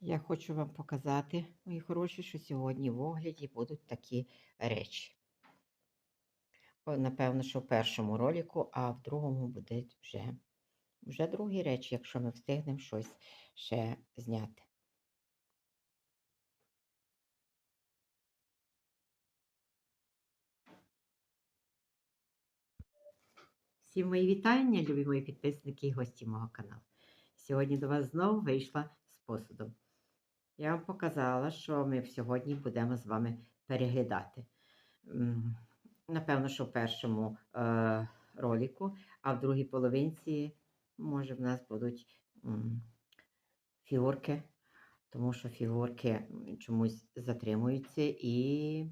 Я хочу вам показати, мої хороші, що сьогодні в огляді будуть такі речі. Напевно, що в першому ролику, а в другому буде вже, вже другі речі, якщо ми встигнемо щось ще зняти. Всім мої вітання, любі мої підписники і гості мого каналу. Сьогодні до вас знову вийшла з посудом. Я вам показала, що ми сьогодні будемо з вами переглядати. Напевно, що в першому е, ролику, а в другій половинці, може, в нас будуть фігурки, тому що фігурки чомусь затримуються і,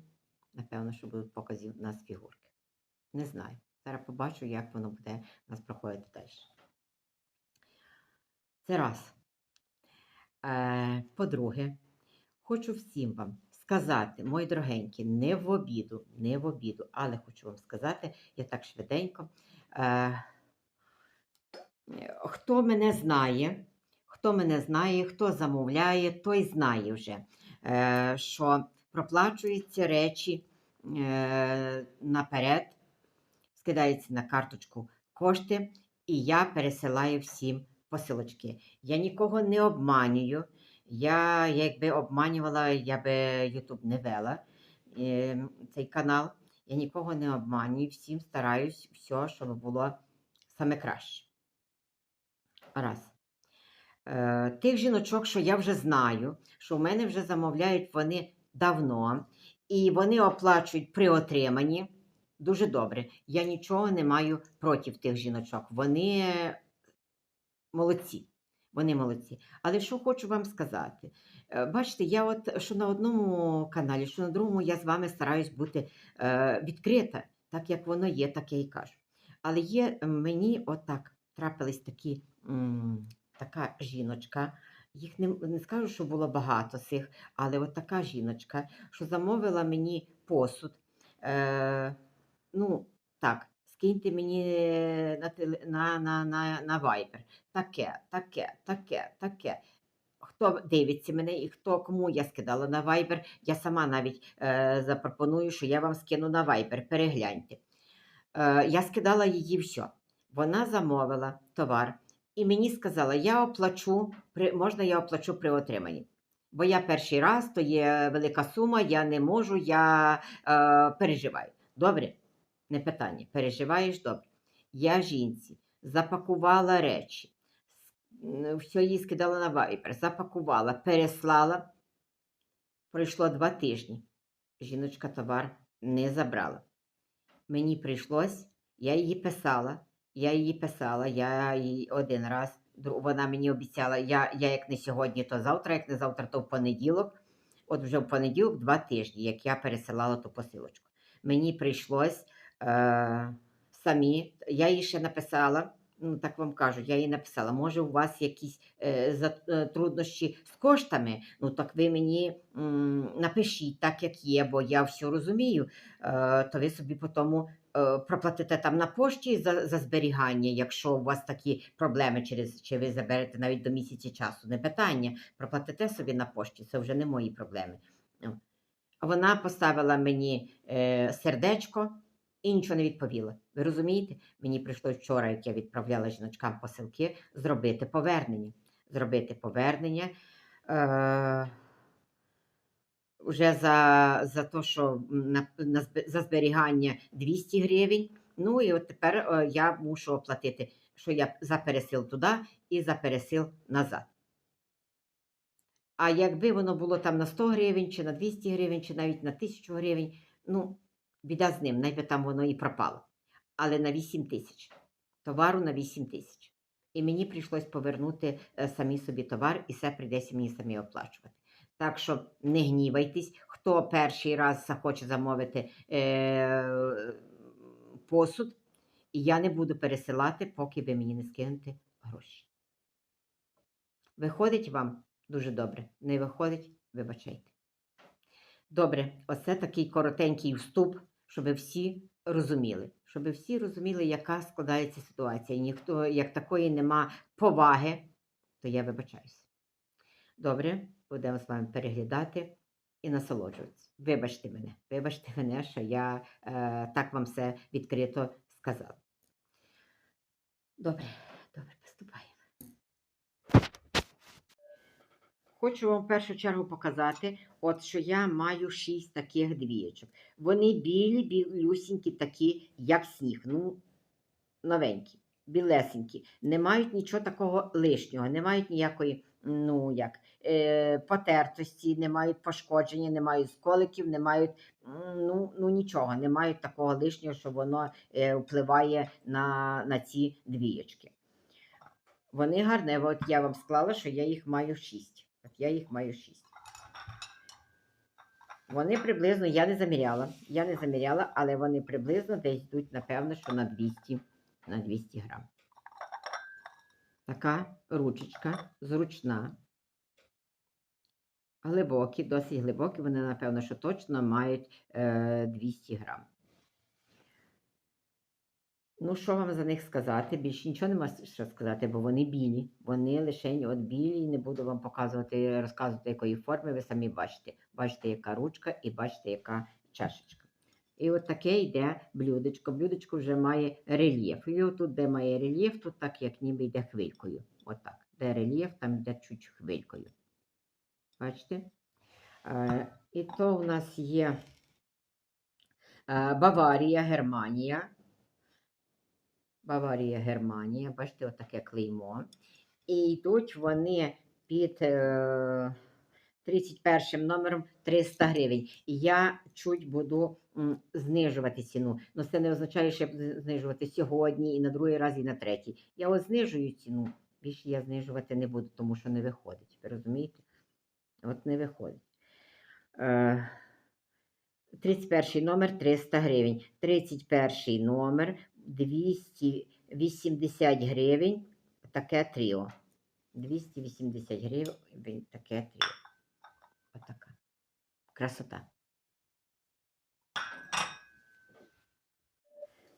напевно, що будуть покази у нас фігурки. Не знаю. Зараз побачу, як воно буде у нас проходити далі. Це раз. Е, По-друге, хочу всім вам сказати, мої дорогенькі, не в обіду, не в обіду, але хочу вам сказати, я так швиденько. Е, Хто мене знає, хто мене знає, хто замовляє, той знає вже, е, що проплачуються речі наперед, скидається на карточку кошти, і я пересилаю всім посилочки. Я нікого не обманюю. Я, якби обманювала, я би YouTube не вела е, цей канал. Я нікого не обманюю, всім стараюсь все, щоб було саме краще. Раз. Е, тих жіночок, що я вже знаю, що в мене вже замовляють вони давно, і вони оплачують при отриманні. Дуже добре. Я нічого не маю проти тих жіночок. Вони молодці. Вони молодці. Але що хочу вам сказати? Е, Бачите, я от що на одному каналі, що на другому я з вами стараюсь бути е, відкрита, так як воно є, так я і кажу. Але є мені отак трапились такі, така жіночка. Їх не, не скажу, що було багато цих, але от така жіночка, що замовила мені посуд. Е, ну, так, скиньте мені на, на, на, на, на Viber. Таке, таке, таке, таке. Хто дивиться мене і хто кому я скидала на Viber, я сама навіть е, запропоную, що я вам скину на Viber. Перегляньте. Е, я скидала її все. Вона замовила товар і мені сказала, я оплачу, при, можна я оплачу при отриманні. Бо я перший раз, то є велика сума, я не можу, я е, переживаю. Добре? Не питання. Переживаєш добре. Я жінці запакувала речі, все їй скидала на вайпер, запакувала, переслала. Пройшло два тижні. Жіночка товар не забрала. Мені прийшлось, я її писала, я її писала, я їй один раз, вона мені обіцяла, я, я як не сьогодні, то завтра, як не завтра, то в понеділок. От вже в понеділок два тижні, як я пересилала ту посилочку. Мені прийшлось е, самі, я їй ще написала, ну так вам кажу, я їй написала, може у вас якісь е, е, труднощі з коштами, ну так ви мені м, напишіть так, як є, бо я все розумію, е, то ви собі потім е, проплатите там на пошті за, за зберігання, якщо у вас такі проблеми через чи ви заберете навіть до місяця часу, не питання, проплатите собі на пошті, це вже не мої проблеми. Вона поставила мені е, сердечко і нічого не відповіла. Ви розумієте? Мені прийшлось вчора, як я відправляла жіночкам посилки, зробити повернення. Зробити повернення. Е, вже за, за те, що на, на, за зберігання 200 гривень. Ну і от тепер е, я мушу оплатити, що я за пересил туди і за пересил назад. А якби воно було там на 100 гривень, чи на 200 гривень, чи навіть на 1000 гривень, ну, біда з ним, навіть там воно і пропало. Але на 8 тисяч. Товару на 8 тисяч. І мені прийшлось повернути е, самі собі товар, і все прийдеться мені самі оплачувати. Так що не гнівайтесь, хто перший раз захоче замовити е, посуд, і я не буду пересилати, поки ви мені не скинете гроші. Виходить вам дуже добре. Не виходить, вибачайте. Добре, оце такий коротенький вступ, щоб всі розуміли. Щоб всі розуміли, яка складається ситуація. Ніхто, як такої нема поваги, то я вибачаюся. Добре, будемо з вами переглядати і насолоджуватися. Вибачте мене, вибачте мене, що я е, так вам все відкрито сказала. Добре, добре, приступаємо. Хочу вам в першу чергу показати, от що я маю шість таких двієчок. Вони білі, білюсінькі, такі, як сніг. Ну, новенькі, білесенькі. Не мають нічого такого лишнього, не мають ніякої, ну як, е, потертості, не мають пошкодження, не мають сколиків, не мають ну, ну нічого, не мають такого лишнього, що воно е, впливає на, на ці двієчки. Вони гарні, от я вам склала, що я їх маю шість. Я їх маю шість. Вони приблизно, я не заміряла, я не заміряла, але вони приблизно десь йдуть, напевно, що на 200, на 200 грам. Така ручечка зручна. Глибокі, досить глибокі, вони, напевно, що точно мають е, 200 грам. Ну, що вам за них сказати? Більше нічого нема що сказати, бо вони білі. Вони лише от білі, не буду вам показувати, розказувати, якої форми, ви самі бачите. Бачите, яка ручка і бачите, яка чашечка. І от таке йде блюдечко. Блюдечко вже має рельєф. І отут, де має рельєф, тут так, як ніби йде хвилькою. Отак. Де рельєф, там йде чуть хвилькою. Бачите? Е, і то у нас є е, Баварія, Германія. Баварія, Германія. Бачите, отаке клеймо. І йдуть вони під е, 31 номером 300 гривень. І я чуть буду знижувати ціну. Ну, це не означає, що я буду знижувати сьогодні, і на другий раз, і на третій. Я ось знижую ціну. Більше я знижувати не буду, тому що не виходить. Ви розумієте? От не виходить. Е, 31 номер 300 гривень. 31 номер 280 гривень. Таке тріо. 280 гривень таке тріо. Отака. Красота.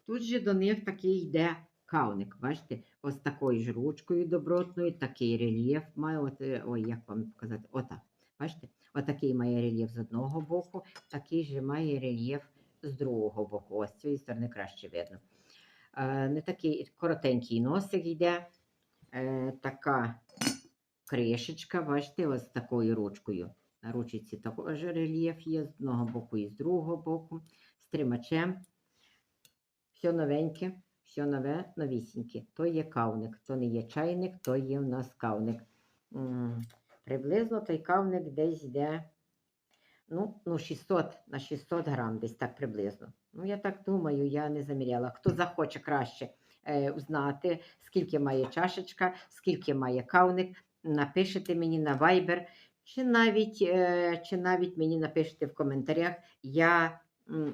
Тут же до них такий йде кауник. Бачите, ось такою ж ручкою добротною, такий рельєф має. От, е, ой, як вам показати? Отак. Бачите? Отакий має рельєф з одного боку, такий же має рельєф з другого боку. Ось з цієї сторони краще видно. Е, не такий коротенький носик йде. Е, така кришечка, бачите, ось такою ручкою. На ручці також рельєф є з одного боку і з другого боку, з тримачем. Все новеньке, все нове, новісіньке. То є кавник, то не є чайник, то є в нас кавник. Приблизно той кавник десь йде ну, ну 600 на 600 грам, десь так приблизно. Ну, я так думаю, я не заміряла. Хто захоче краще е, узнати, скільки має чашечка, скільки має кавник, напишете мені на Viber, чи навіть, е, чи навіть мені напишете в коментарях. Я,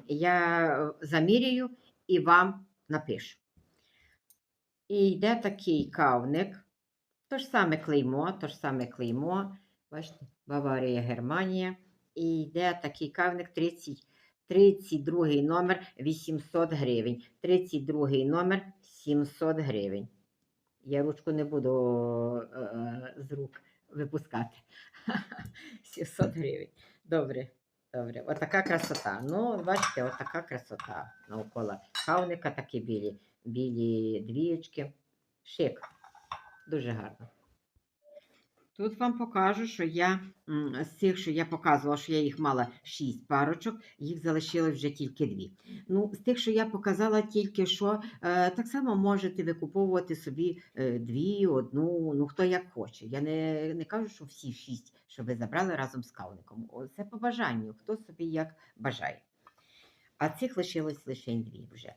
я заміряю і вам напишу. І йде такий кавник. То ж саме клеймо, то ж саме клеймо. Бачите, Баварія, Германія. І йде такий кавник 30, 32 номер 800 гривень. 32 номер 700 гривень. Я ручку не буду е, е, з рук випускати. 700 гривень. Добре, добре. Отака красота. Ну, бачите, отака красота навколо кавника, такі білі, білі двієчки. Шик. Дуже гарно. Тут вам покажу, що я з цих, що я показувала, що я їх мала 6 парочок, їх залишилось вже тільки дві. Ну, з тих, що я показала тільки що, е, так само можете викуповувати собі е, дві, одну, ну хто як хоче. Я не, не кажу, що всі шість, що ви забрали разом з кавником. Це по бажанню, хто собі як бажає. А цих лишилось лише дві вже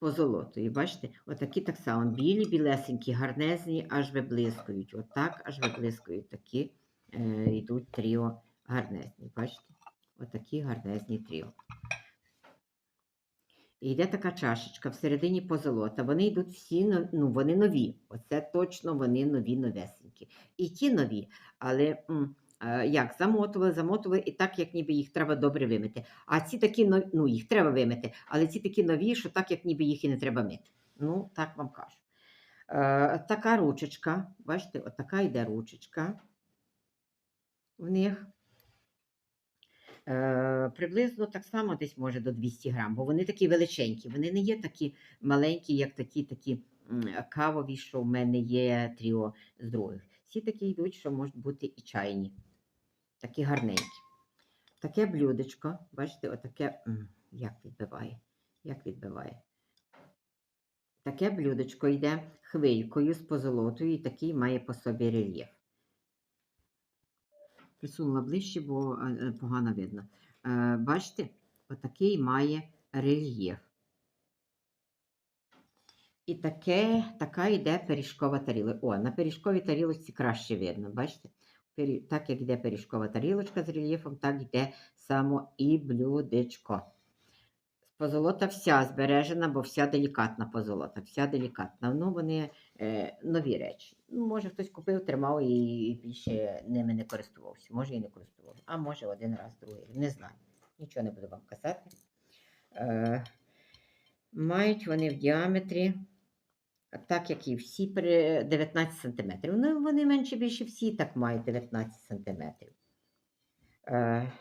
позолотою. Бачите, отакі так само білі, білесенькі, гарнезні, аж виблискують. Отак аж виблискують. Такі е, йдуть тріо гарнезні. Бачите? Отакі гарнезні тріо. І йде така чашечка всередині позолота. Вони йдуть всі ну, вони нові. Оце точно вони нові новесенькі. І ті нові, але м, як замотували, замотували, і так, як ніби їх треба добре вимити. А ці такі нові, ну їх треба вимити, але ці такі нові, що так, як ніби їх і не треба мити. Ну, так вам кажу. Е, така ручечка, бачите, отака йде ручечка в них. Е, приблизно так само десь може до 200 грам, бо вони такі величенькі. Вони не є такі маленькі, як такі такі кавові, що в мене є тріо з других. Всі такі йдуть, що можуть бути і чайні. Такі гарненькі. Таке блюдечко, бачите, отаке, як відбиває, як відбиває. Таке блюдечко йде хвилькою з позолотою і такий має по собі рельєф. Присунула ближче, бо е, е, погано видно. Е, Бачите, отакий має рельєф. І таке, така йде пиріжкова тарілка. О, на пиріжковій тарілочці краще видно, бачите? Так як йде пиріжкова тарілочка з рельєфом, так йде само і блюдечко. Позолота вся збережена, бо вся делікатна позолота, вся делікатна. Ну, вони е, нові речі. Ну, може, хтось купив, тримав і більше ними не користувався. Може, і не користувався. А може, один раз, другий. Не знаю. Нічого не буду вам казати. Е, мають вони в діаметрі, так як і всі, 19 см. Ну, вони менше більше всі так мають 19 см. Е,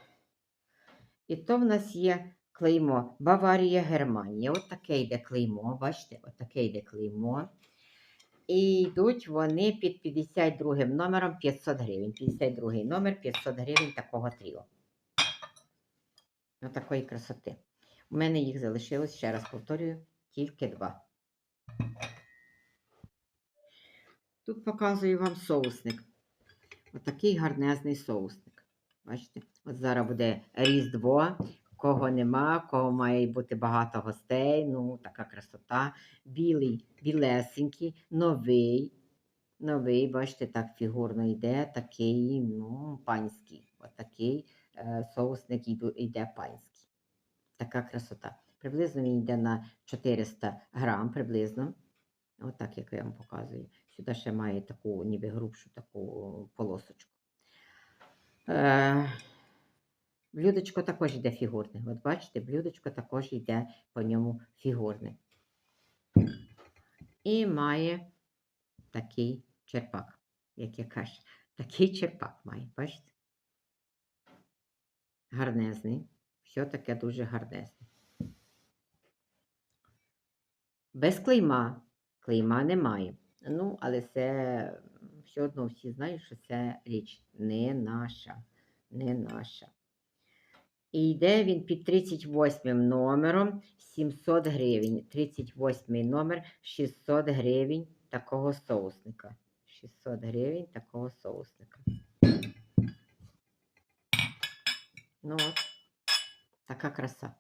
і то в нас є клеймо Баварія, Германія. От таке йде клеймо, бачите, от таке йде клеймо. І йдуть вони під 52 номером 500 гривень. 52 номер 500 гривень такого тріо. Ось такої красоти. У мене їх залишилось, ще раз повторюю, тільки два. Тут показую вам соусник. Отакий гарнезний соусник. Бачите? От зараз буде Різдво. Кого нема, кого має бути багато гостей. Ну, така красота. Білий, білесенький, новий. Новий, бачите, так фігурно йде, такий, ну, панський. Отакий е, соусник йде панський. Така красота. Приблизно він йде на 400 грам, приблизно. Отак, як я вам показую. Сюди ще має таку, ніби грубшу таку полосочку. Е, блюдечко також йде фігурне. От бачите, блюдечко також йде по ньому фігурне. І має такий черпак, як я кажу. Такий черпак має, бачите? Гарнезний. Все таке дуже гарнезне. Без клейма. Клейма немає. Ну, але це все одно всі знають, що це річ не наша. Не наша. І йде він під 38 номером 700 гривень. 38 номер 600 гривень такого соусника. 600 гривень такого соусника. Ну от, така краса.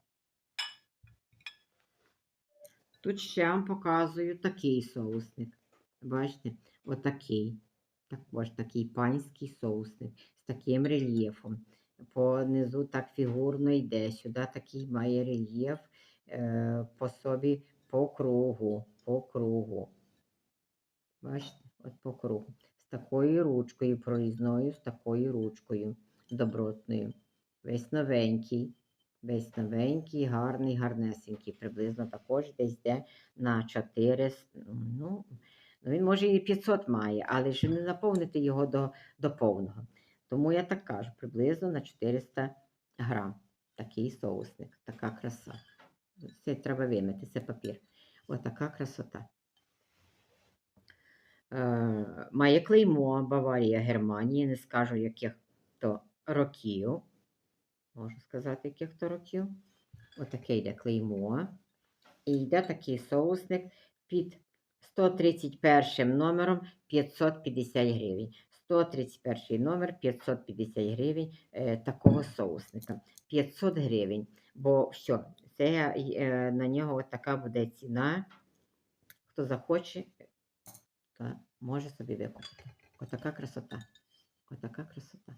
Тут ще вам показую такий соусник. Бачите, отакий. Також такий панський соусник з таким рельєфом. По низу так фігурно йде. Сюди такий має рельєф е, по собі по кругу. По кругу. Бачите, от по кругу. З такою ручкою прорізною, з такою ручкою добротною. Весь новенький. Весь новенький, гарний, гарнесенький. Приблизно також десь йде на 400. Ну, ну, він може і 500 має, але ж не наповнити його до, до повного. Тому я так кажу, приблизно на 400 грам. Такий соусник, така краса. Це треба вимити, це папір. Отака красота. Е, має клеймо Баварія, Германія, не скажу, яких то років. Можу сказати, яких то років. Отаке йде клеймо. І йде такий соусник під 131 номером 550 гривень. 131 номер 550 гривень е, такого соусника. 500 гривень. Бо що, це е, на нього така буде ціна. Хто захоче, то може собі викупити. Отака красота. Отака красота.